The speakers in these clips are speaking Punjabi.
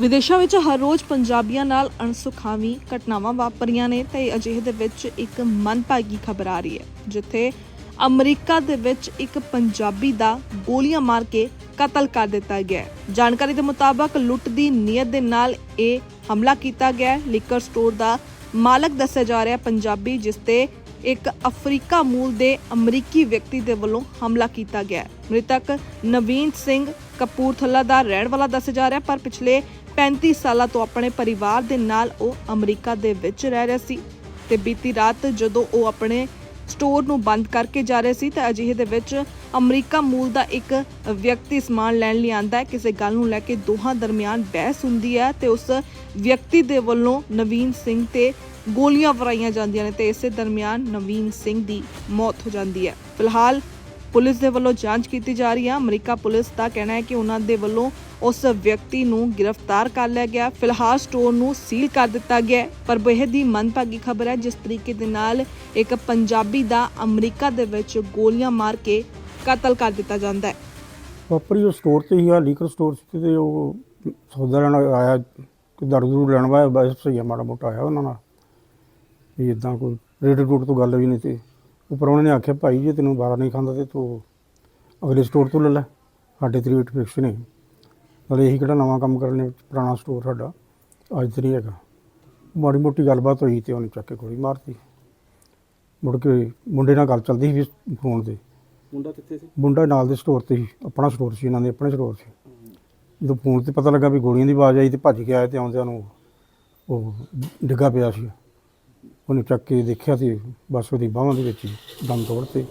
ਵਿਦੇਸ਼ਾਂ ਵਿੱਚ ਹਰ ਰੋਜ਼ ਪੰਜਾਬੀਆਂ ਨਾਲ ਅਣਸੁਖਾਵੀ ਘਟਨਾਵਾਂ ਵਾਪਰੀਆਂ ਨੇ ਤੇ ਅਜਿਹੇ ਦੇ ਵਿੱਚ ਇੱਕ ਮਨਭਾਗੀ ਖਬਰ ਆ ਰਹੀ ਹੈ, ਜਿੱਥੇ ਅਮਰੀਕਾ ਦੇ ਵਿੱਚ ਇੱਕ ਪੰਜਾਬੀ ਦਾ ਗੋਲੀਆਂ ਮਾਰ ਕੇ ਕਤਲ ਕਰ ਦਿੱਤਾ ਗਿਆ ਜਾਣਕਾਰੀ ਦੇ ਮੁਤਾਬਕ ਲੁੱਟ ਦੀ ਨੀਅਤ ਦੇ ਨਾਲ ਇਹ ਹਮਲਾ ਕੀਤਾ ਗਿਆ ਲਿਕਰ ਸਟੋਰ ਦਾ ਮਾਲਕ ਦੱਸਿਆ ਜਾ ਰਿਹਾ ਪੰਜਾਬੀ, ਜਿਸ ਤੇ ਇੱਕ ਅਫਰੀਕਾ ਮੂਲ ਦੇ ਅਮਰੀਕੀ ਵਿਅਕਤੀ ਦੇ ਵੱਲੋਂ ਹਮਲਾ ਕੀਤਾ ਗਿਆ ਮ੍ਰਿਤਕ ਨਵੀਨ ਸਿੰਘ ਕਪੂਰਥਲਾ ਦਾ ਰਹਿਣ ਵਾਲਾ ਦੱਸਿਆ ਜਾ ਰਿਹਾ, ਪਰ ਪਿਛਲੇ 35 ਸਾਲਾਂ ਤੋਂ ਆਪਣੇ ਪਰਿਵਾਰ ਦੇ ਨਾਲ ਉਹ ਅਮਰੀਕਾ ਦੇ ਵਿੱਚ ਰਹਿ ਰਿਹਾ ਸੀ ਤੇ ਬੀਤੀ ਰਾਤ ਜਦੋਂ ਉਹ ਆਪਣੇ ਸਟੋਰ ਨੂੰ ਬੰਦ ਕਰਕੇ ਜਾ ਰਹੇ ਸੀ ਤਾਂ ਅਜਿਹੇ ਦੇ ਵਿੱਚ ਅਮਰੀਕਾ ਮੂਲ ਦਾ ਇੱਕ ਵਿਅਕਤੀ ਸਮਾਨ ਲੈਣ ਲਈ ਆਂਦਾ ਹੈ। ਕਿਸੇ ਗੱਲ ਨੂੰ ਲੈ ਕੇ ਦੋਹਾਂ ਦਰਮਿਆਨ ਬਹਿਸ ਹੁੰਦੀ ਹੈ ਤੇ ਉਸ ਵਿਅਕਤੀ ਦੇ ਵੱਲੋਂ ਨਵੀਨ ਸਿੰਘ ਤੇ ਗੋਲੀਆਂ ਵਰਾਈਆਂ ਜਾਂਦੀਆਂ ਨੇ ਤੇ ਇਸੇ ਦਰਮਿਆਨ ਨਵੀਨ ਸਿੰਘ ਦੀ ਮੌਤ ਹੋ ਜਾਂਦੀ ਹੈ। ਫਿਲਹਾਲ ਪੁਲਿਸ ਦੇ ਵੱਲੋਂ ਜਾਂਚ ਕੀਤੀ ਜਾ ਰਹੀ ਹੈ। ਅਮਰੀਕਾ ਪੁਲਿਸ ਦਾ ਕਹਿਣਾ ਹੈ ਕਿ ਉਹਨਾਂ ਦੇ ਵੱਲੋਂ ਉਸ ਵਿਅਕਤੀ ਨੂੰ ਗ੍ਰਿਫਤਾਰ ਕਰ ਲਿਆ ਗਿਆ। ਫਿਲਹਾਲ ਸਟੋਰ ਨੂੰ ਸੀਲ ਕਰ ਦਿੱਤਾ ਗਿਆ ਹੈ। ਪਰ ਬੇਹੱਦ ਹੀ ਮੰਦਭਾਗੀ ਖਬਰ ਹੈ, ਜਿਸ ਤਰੀਕੇ ਦੇ ਨਾਲ ਇੱਕ ਪੰਜਾਬੀ ਦਾ ਅਮਰੀਕਾ ਦੇ ਵਿੱਚ ਗੋਲੀਆਂ ਮਾਰ ਕੇ ਕਤਲ ਕਰ ਦਿੱਤਾ ਜਾਂਦਾ ਹੈ। ਵਾਪਰੀ ਉਹ ਸਟੋਰ ਤੇ ਹੀ ਆ, ਲੀਕਰ ਸਟੋਰ ਸੀ ਤੇ ਉਹ ਸੌਦਾ ਲੈਣ ਆਇਆ, ਕਿ ਦਰਦ ਦੂਰ ਲੈਣ ਵਾਇਆ, ਬਸ ਸਹੀ ਆ, ਮਾੜਾ ਮੋਟਾ ਆਇਆ ਉਹਨਾਂ ਨਾਲ। ਵੀ ਇਦਾਂ ਕੋਈ ਰੇਟ ਰੂਟ ਤੋਂ ਗੱਲ ਵੀ ਨਹੀਂ ਤੇ ਉੱਪਰ ਉਹਨਾਂ ਨੇ ਆਖਿਆ ਭਾਈ ਜੇ ਤੈਨੂੰ ਬਾਰਾ ਨਹੀਂ ਖਾਂਦਾ ਤੇ ਤੂੰ ਅਗਲੇ ਸਟੋਰ ਤੋਂ ਲੈ ਲੈ। ਸਾਡੇ ਤੇ ਰੇਟ ਫਿਕਸ ਨਹੀਂ ਨਾਲੇ ਇਹੀ ਕਿਹੜਾ ਨਵਾਂ ਕੰਮ ਕਰਨੇ ਪੁਰਾਣਾ ਸਟੋਰ ਸਾਡਾ। ਅੱਜ ਤੇ ਨਹੀਂ ਹੈਗਾ। ਮਾੜੀ ਮੋਟੀ ਗੱਲਬਾਤ ਹੋਈ ਤੇ ਉਹਨੇ ਚੱਕ ਕੇ ਗੋਲੀ ਮਾਰਤੀ। ਮੁੜ ਕੇ ਮੁੰਡੇ ਨਾਲ ਗੱਲ ਚੱਲਦੀ ਸੀ ਫੋਨ ਤੇ। ਮੁੰਡਾ ਕਿੱਥੇ ਸੀ? ਮੁੰਡਾ ਨਾਲ ਦੇ ਸਟੋਰ ਤੇ ਸੀ। ਆਪਣਾ ਸਟੋਰ ਸੀ ਇਹਨਾਂ ਦੇ ਆਪਣੇ ਸਟੋਰ ਸੀ। ਜਦੋਂ ਫੋਨ ਤੇ ਪਤਾ ਲੱਗਾ ਵੀ ਗੋਲੀਆਂ ਦੀ ਆਵਾਜ਼ ਆਈ ਤੇ ਭੱਜ ਕੇ ਆਏ ਤੇ ਆਉਂਦਿਆਂ ਨੂੰ ਉਹ ਡਿੱਗਾ ਪਿਆ ਸੀ। ਉਹਨੇ ਚੱਕ ਕੇ ਦੇਖਿਆ ਤੇ ਬਸ ਉਹਦੀ ਬਾਹਾਂ ਦੇ ਵਿੱਚ ਹੀ ਦਮ ਤੋੜ ਤੇ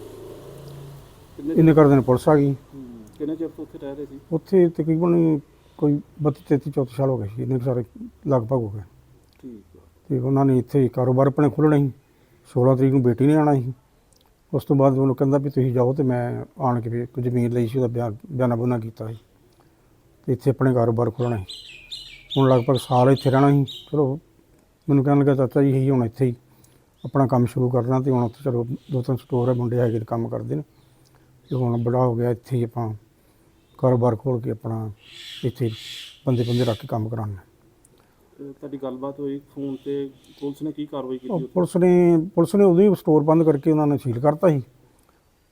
ਇੰਨੇ ਕਰਦੇ ਨੇ ਪੁਲਿਸ ਆ ਗਈ। ਹੂੰ। ਕਿੰਨੇ ਚਿਰ ਤੋਂ ਉੱਥੇ ਰਹਿ ਰਹੇ ਸੀ? ਉੱਥੇ ਤਕਰੀਬਨ ਕੋਈ 32 33 34 ਸਾਲ ਹੋ ਗਏ ਸੀ ਇੰਨੇ ਕੁ ਸਾਰੇ ਲਗਭਗ ਹੋ ਗਏ। ਠੀਕ ਆ। ਤੇ ਉਹਨਾਂ ਨੇ ਇੱਥੇ ਕਾਰੋਬਾਰ ਆਪਣੇ ਖੋਲ੍ਹਣਾ ਸੀ 16 ਤਰੀਕ ਨੂੰ ਬੇਟੀ ਨੇ ਆਣਾ ਸੀ। ਉਸ ਤੋਂ ਬਾਅਦ ਉਹਨੂੰ ਕਹਿੰਦਾ ਵੀ ਤੁਸੀਂ ਜਾਓ ਤੇ ਮੈਂ ਆਣ ਕੇ ਵੀ ਇੱਕ ਜ਼ਮੀਨ ਲਈ ਸੀ ਉਹਦਾ ਬਿਆਨ ਬਿਆਨਾ ਬੁਨਾ ਕੀਤਾ ਸੀ। ਤੇ ਇੱਥੇ ਆਪਣੇ ਕਾਰੋਬਾਰ ਖੋਲ੍ਹਣਾ ਸੀ। ਹੁਣ ਲਗਭਗ ਸਾਲ ਇੱਥੇ ਰਹਿਣਾ ਸੀ। ਚਲੋ ਮੈਨੂੰ ਕਹਿਣ ਲੱਗਾ ਚਾਚਾ ਜੀ ਇਹੀ ਹੁਣ ਇੱਥੇ ਹੀ ਆਪਣਾ ਕੰਮ ਸ਼ੁਰੂ ਕਰਨਾ ਤੇ ਹੁਣ ਉੱਥੇ ਚਲੋ ਦੋ ਤਿੰਨ ਸਟੋਰ ਹੈ ਮੁੰਡੇ ਹੈਗੇ ਨੇ ਕੰਮ ਕਰਦੇ ਨੇ। ਤੇ ਹੁਣ ਬੜਾ ਹੋ ਗਿਆ ਇੱਥੇ ਹੀ ਆਪਾਂ ਕਾਰੋਬਾਰ ਖੋਲ੍ਹ ਕੇ ਆਪਣਾ ਇੱਥੇ ਬੰਦੇ ਬੰਦੇ ਰੱਖ ਕੇ ਕੰਮ ਕਰਾਉਣਾ। ਤੇ ਤੁਹਾਡੀ ਗੱਲਬਾਤ ਹੋਈ ਫੋਨ ਤੇ ਪੁਲਿਸ ਨੇ ਕੀ ਕਾਰਵਾਈ ਕੀਤੀ ਉਹ ਉੱਥੇ? ਪੁਲਿਸ ਨੇ ਪੁਲਿਸ ਨੇ ਉਦੋਂ ਹੀ ਸਟੋਰ ਬੰਦ ਕਰਕੇ ਉਹਨਾਂ ਨੇ ਸੀਲ ਕਰਤਾ ਸੀ।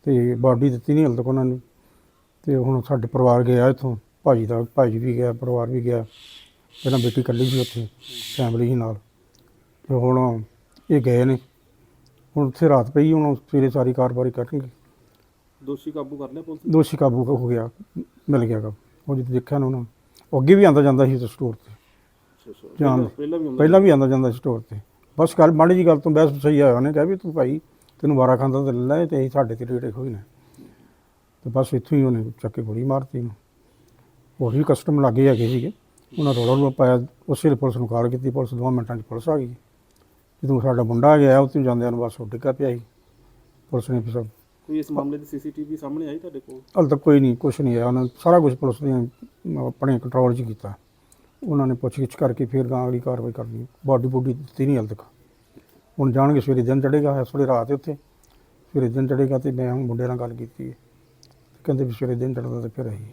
ਤੇ ਬਾਡੀ ਦਿੱਤੀ ਨਹੀਂ ਹਲ ਤੱਕ ਉਹਨਾਂ ਨੂੰ। ਤੇ ਹੁਣ ਸਾਡੇ ਪਰਿਵਾਰ ਗਿਆ ਇੱਥੋਂ ਭਾਜੀ ਦਾ ਭਾਜੀ ਵੀ ਗਿਆ ਪਰਿਵਾਰ ਵੀ ਗਿਆ। ਪਹਿਲਾਂ ਬੇਟੀ ਇਕੱਲੀ ਸੀ ਉੱਥੇ ਫੈਮਿਲੀ ਸੀ ਨਾਲ। ਤੇ ਹੁਣ ਇਹ ਗਏ ਨੇ। ਹੁਣ ਉੱਥੇ ਰਾਤ ਪਈ ਹੁਣ ਸਵੇਰੇ ਸਾਰੀ ਕਾਰਵਾਈ ਕਰਨਗੇ। ਦੋਸ਼ੀ ਕਾਬੂ ਕਰ ਲਿਆ ਪੁਲਿਸ ਨੇ? ਦੋਸ਼ੀ ਕਾਬੂ ਹੋ ਗਿਆ ਮਿਲ ਗਿਆ ਗਾ ਉਹ ਜਿੱਦ ਦੇਖਿਆ ਨਾ ਉਹਨਾਂ ਨੂੰ ਉਹ ਅੱਗੇ ਵੀ ਆਂਦਾ ਜਾਂਦਾ ਸੀ ਸਟੋਰ ਤੇ। ਅੱਛਾ, ਪਹਿਲਾਂ- ਪਹਿਲਾਂ ਵੀ ਹੁੰਦਾ ਪਹਿਲਾਂ ਵੀ ਆਂਦਾ ਜਾਂਦਾ ਸੀ ਸਟੋਰ ਤੇ। ਬਸ ਗੱਲ ਮਾੜੀ ਜੀ ਗੱਲ ਤੋਂ ਬਹਿਸ ਸਹੀ ਆਇਆ ਉਹਨੇ ਕਿਹਾ ਵੀ ਤੂੰ ਭਾਈ ਤੈਨੂੰ ਵਾਰਾ ਖਾਂਦਾ ਤੇ ਲੈ ਲੈ ਤੇ ਅਸੀਂ ਸਾਡੇ ਤੇ ਰੇੜੇ ਹੋਈ ਨੇ। ਤੇ ਬਸ ਇੱਥੋਂ ਹੀ ਉਹਨੇ ਚੱਕ ਕੇ ਗੋਲੀ ਮਾਰਤੀ ਇਹਨੂੰ ਹੋਰ ਵੀ ਕਸਟਮ ਲੱਗੇ ਹੈਗੇ ਸੀਗੇ। ਉਹਨਾਂ ਰੋਲਾ ਨੂੰ ਪਾਇਆ ਉਸੇ ਵੇਲੇ ਪੁਲਿਸ ਨੂੰ ਕਾਲ ਕੀਤੀ ਪੁਲਿਸ ਦੋ ਮਿੰਟਾਂ 'ਚ ਪੁਲਿਸ ਆ ਗਈ। ਜਦੋਂ ਸਾਡਾ ਮੁੰਡਾ ਆ ਗਿਆ ਉੱਥੇ ਜਾਂਦਿਆਂ ਨੂੰ ਬਸ ਉਹ ਡਿੱਗਾ ਪਿਆ ਸੀ। ਪੁਲਿਸ ਨੇ ਫਿਰ ਕੋਈ ਇਸ ਮਾਮਲੇ ਦੀ ਸੀਸੀਟੀਵੀ ਸਾਹਮਣੇ ਆਈ ਤੁਹਾਡੇ ਕੋਲ? ਹਾਲੇ ਤੱਕ ਕੋਈ ਨਹੀਂ ਕੁਛ ਨਹੀਂ ਆਇਆ। ਉਹਨਾਂ ਸਾਰਾ ਕੁਝ ਪੁਲਿਸ ਨੇ ਆਪਣੇ ਕੰਟਰੋਲ 'ਚ ਕੀਤਾ। ਉਹਨਾਂ ਨੇ ਪੁੱਛਗਿੱਛ ਕਰਕੇ ਫਿਰ ਗਾਂ ਅਗਲੀ ਕਾਰਵਾਈ ਕਰਨੀ। ਬਾਡੀ ਬੁੱਡੀ ਦਿੱਤੀ ਨਹੀਂ ਹਾਲੇ ਤੱਕ। ਹੁਣ ਜਾਣਗੇ ਸਵੇਰੇ ਦਿਨ ਚੜੇਗਾ ਇਸ ਵੇਲੇ ਰਾਤ ਹੈ ਉੱਥੇ। ਸਵੇਰੇ ਦਿਨ ਚੜੇਗਾ ਤੇ ਮੈਂ ਹੁਣ ਮੁੰਡੇ ਨਾਲ ਗੱਲ ਕੀਤੀ ਹੈ। ਕਹਿੰਦੇ ਵੀ ਸਵੇਰੇ ਦਿਨ ਚੜਦਾ ਤੇ ਫਿਰ ਅਸੀਂ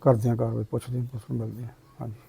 ਕਰਦੇ ਹਾਂ ਕਾਰਵਾਈ ਪੁੱਛਦੇ ਨੂੰ ਮਿਲਦੇ ਹਾਂ। ਹਾਂਜੀ।